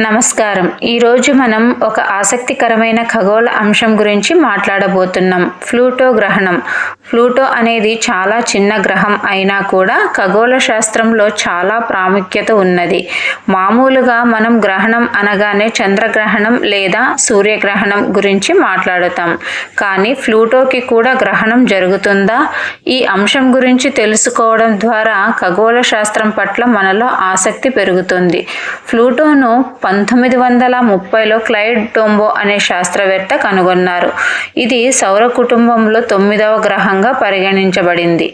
నమస్కారం. ఈరోజు మనం ఒక ఆసక్తికరమైన ఖగోళ అంశం గురించి మాట్లాడబోతున్నాం. ఫ్లూటో గ్రహణం. ఫ్లూటో అనేది చాలా చిన్న గ్రహం అయినా కూడా ఖగోళ శాస్త్రంలో చాలా ప్రాముఖ్యత ఉన్నది. మామూలుగా మనం గ్రహణం అనగానే చంద్రగ్రహణం లేదా సూర్యగ్రహణం గురించి మాట్లాడుతాం. కానీ ఫ్లూటోకి కూడా గ్రహణం జరుగుతుందా? ఈ అంశం గురించి తెలుసుకోవడం ద్వారా ఖగోళ శాస్త్రం పట్ల మనలో ఆసక్తి పెరుగుతుంది. ఫ్లూటోను పంతొమ్మిది వందల ముప్పైలో క్లైడ్ టోంబో అనే శాస్త్రవేత్త కనుగొన్నారు. ఇది సౌర కుటుంబంలో తొమ్మిదవ గ్రహంగా పరిగణించబడింది.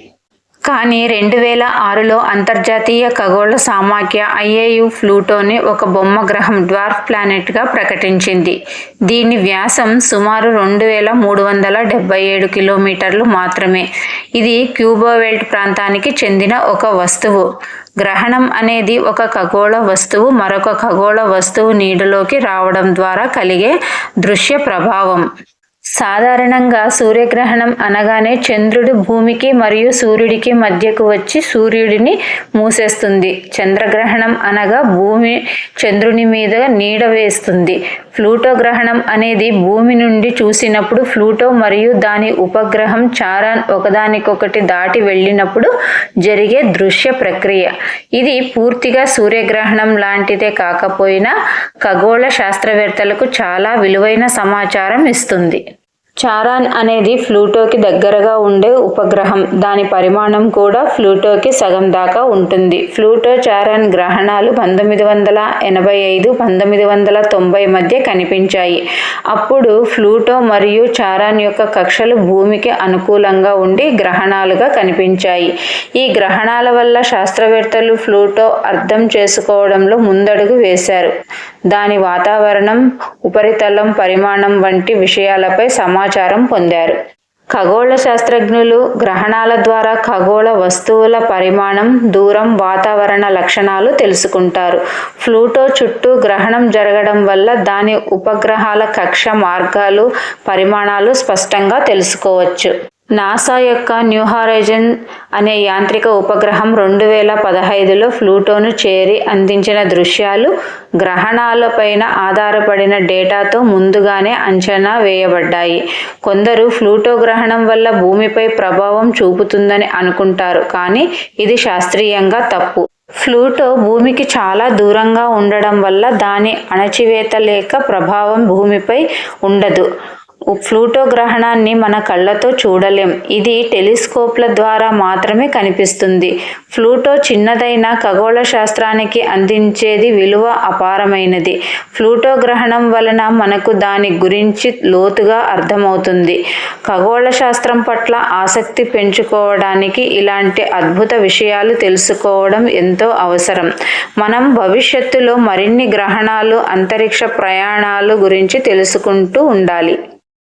కానీ రెండు వేల ఆరులో అంతర్జాతీయ ఖగోళ సామాఖ్య ఐఏయు ఫ్లూటోని ఒక బొమ్మ గ్రహం డ్వార్ఫ్ ప్లానెట్గా ప్రకటించింది. దీని వ్యాసం సుమారు రెండు వేల మూడు వందల డెబ్బై ఏడు కిలోమీటర్లు మాత్రమే. ఇది క్యూబోవెల్ట్ ప్రాంతానికి చెందిన ఒక వస్తువు. గ్రహణం అనేది ఒక ఖగోళ వస్తువు మరొక ఖగోళ వస్తువు నీడలోకి రావడం ద్వారా కలిగే దృశ్య ప్రభావం. సాధారణంగా సూర్యగ్రహణం అనగానే చంద్రుడు భూమికి మరియు సూర్యుడికి మధ్యకు వచ్చి సూర్యుడిని మూసేస్తుంది. చంద్రగ్రహణం అనగా భూమి చంద్రుని మీద నీడ వేస్తుంది. ఫ్లూటో గ్రహణం అనేది భూమి నుండి చూసినప్పుడు ఫ్లూటో మరియు దాని ఉపగ్రహం చారాన్ ఒకదానికొకటి దాటి వెళ్ళినప్పుడు జరిగే దృశ్య ప్రక్రియ. ఇది పూర్తిగా సూర్యగ్రహణం లాంటిదే కాకపోయినా ఖగోళ శాస్త్రవేత్తలకు చాలా విలువైన సమాచారం ఇస్తుంది. చారాన్ అనేది ఫ్లూటోకి దగ్గరగా ఉండే ఉపగ్రహం. దాని పరిమాణం కూడా ఫ్లూటోకి సగం దాకా ఉంటుంది. ఫ్లూటో చారాన్ గ్రహణాలు పంతొమ్మిది వందల ఎనభై ఐదు పంతొమ్మిది వందల తొంభై మధ్య కనిపించాయి. అప్పుడు ఫ్లూటో మరియు చారాన్ యొక్క కక్షలు భూమికి అనుకూలంగా ఉండి గ్రహణాలుగా కనిపించాయి. ఈ గ్రహణాల వల్ల శాస్త్రవేత్తలు ఫ్లూటో అర్థం చేసుకోవడంలో ముందడుగు వేశారు. దాని వాతావరణం ఉపరితలం పరిమాణం వంటి విషయాలపై సమాచారం పొందారు. ఖగోళ శాస్త్రజ్ఞులు గ్రహణాల ద్వారా ఖగోళ వస్తువుల పరిమాణం దూరం వాతావరణ లక్షణాలు తెలుసుకుంటారు. ఫ్లూటో చుట్టూ గ్రహణం జరగడం వల్ల దాని ఉపగ్రహాల కక్ష మార్గాలు పరిమాణాలు స్పష్టంగా తెలుసుకోవచ్చు. నాసా యొక్క న్యూ హారైజన్ అనే యాంత్రిక ఉపగ్రహం రెండు వేల పదహైదులో ఫ్లూటోను చేరి అందించిన దృశ్యాలు గ్రహణాలపైన ఆధారపడిన డేటాతో ముందుగానే అంచనా వేయబడ్డాయి. కొందరు ఫ్లూటో గ్రహణం వల్ల భూమిపై ప్రభావం చూపుతుందని అనుకుంటారు కానీ ఇది శాస్త్రీయంగా తప్పు. ఫ్లూటో భూమికి చాలా దూరంగా ఉండడం వల్ల దాని అణచివేత లేక ప్రభావం భూమిపై ఉండదు. ఫ్లూటో గ్రహణాన్ని మన కళ్ళతో చూడలేం. ఇది టెలిస్కోప్ల ద్వారా మాత్రమే కనిపిస్తుంది. ఫ్లూటో చిన్నదైన ఖగోళ శాస్త్రానికి అందించేది విలువ అపారమైనది. ఫ్లూటో గ్రహణం వలన మనకు దాని గురించి లోతుగా అర్థమవుతుంది. ఖగోళ శాస్త్రం పట్ల ఆసక్తి పెంచుకోవడానికి ఇలాంటి అద్భుత విషయాలు తెలుసుకోవడం ఎంతో అవసరం. మనం భవిష్యత్తులో మరిన్ని గ్రహణాలు అంతరిక్ష ప్రయాణాలు గురించి తెలుసుకుంటూ ఉండాలి.